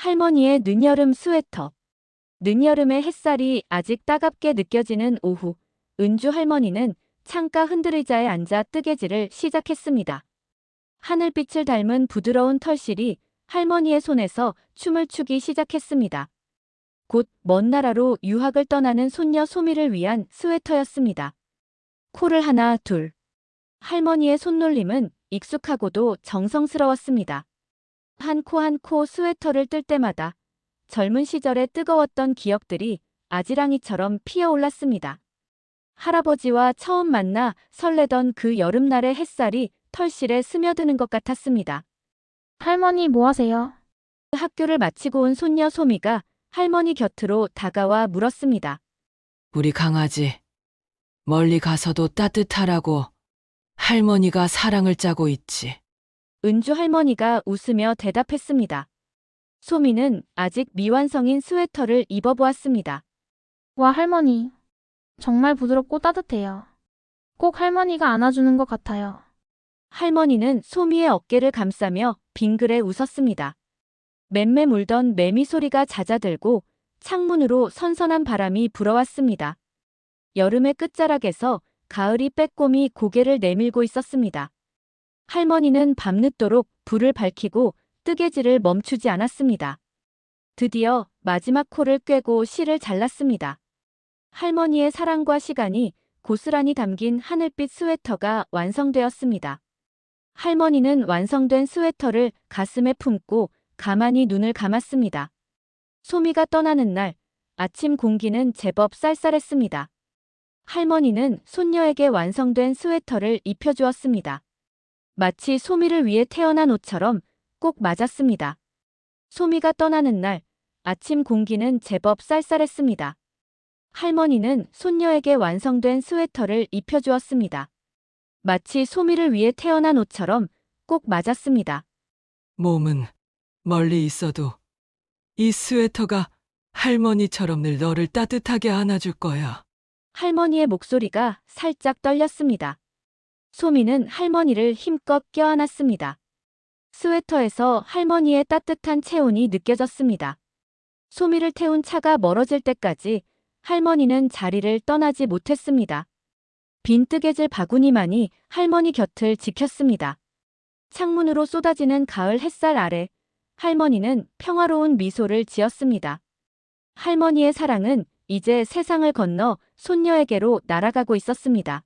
할머니의 늦여름 스웨터. 늦여름의 햇살이 아직 따갑게 느껴지는 오후, 은주 할머니는 창가 흔들의자에 앉아 뜨개질을 시작했습니다. 하늘빛을 닮은 부드러운 털실이 할머니의 손에서 춤을 추기 시작했습니다. 곧 먼 나라로 유학을 떠나는 손녀 소미를 위한 스웨터였습니다. 코를 하나, 둘. 할머니의 손놀림은 익숙하고도 정성스러웠습니다. 한 코 한 코 스웨터를 뜰 때마다 젊은 시절의 뜨거웠던 기억들이 아지랑이처럼 피어올랐습니다. 할아버지와 처음 만나 설레던 그 여름날의 햇살이 털실에 스며드는 것 같았습니다. 할머니 뭐 하세요? 학교를 마치고 온 손녀 소미가 할머니 곁으로 다가와 물었습니다. 우리 강아지. 멀리 가서도 따뜻하라고 할머니가 사랑을 짜고 있지. 은주 할머니가 웃으며 대답했습니다. 소미는 아직 미완성인 스웨터를 입어보았습니다. 와, 할머니. 정말 부드럽고 따뜻해요. 꼭 할머니가 안아주는 것 같아요. 할머니는 소미의 어깨를 감싸며 빙그레 웃었습니다. 맴매 물던 매미 소리가 잦아들고 창문으로 선선한 바람이 불어왔습니다. 여름의 끝자락에서 가을이 빼꼼히 고개를 내밀고 있었습니다. 할머니는 밤늦도록 불을 밝히고 뜨개질을 멈추지 않았습니다. 드디어 마지막 코를 꿰고 실을 잘랐습니다. 할머니의 사랑과 시간이 고스란히 담긴 하늘빛 스웨터가 완성되었습니다. 할머니는 완성된 스웨터를 가슴에 품고 가만히 눈을 감았습니다. 소미가 떠나는 날, 아침 공기는 제법 쌀쌀했습니다. 할머니는 손녀에게 완성된 스웨터를 입혀주었습니다. 마치 소미를 위해 태어난 옷처럼 꼭 맞았습니다. 소미가 떠나는 날, 아침 공기는 제법 쌀쌀했습니다. 할머니는 손녀에게 완성된 스웨터를 입혀주었습니다. 마치 소미를 위해 태어난 옷처럼 꼭 맞았습니다. 몸은 멀리 있어도 이 스웨터가 할머니처럼 늘 너를 따뜻하게 안아줄 거야. 할머니의 목소리가 살짝 떨렸습니다. 소미는 할머니를 힘껏 껴안았습니다. 스웨터에서 할머니의 따뜻한 체온이 느껴졌습니다. 소미를 태운 차가 멀어질 때까지 할머니는 자리를 떠나지 못했습니다. 빈 뜨개질 바구니만이 할머니 곁을 지켰습니다. 창문으로 쏟아지는 가을 햇살 아래 할머니는 평화로운 미소를 지었습니다. 할머니의 사랑은 이제 세상을 건너 손녀에게로 날아가고 있었습니다.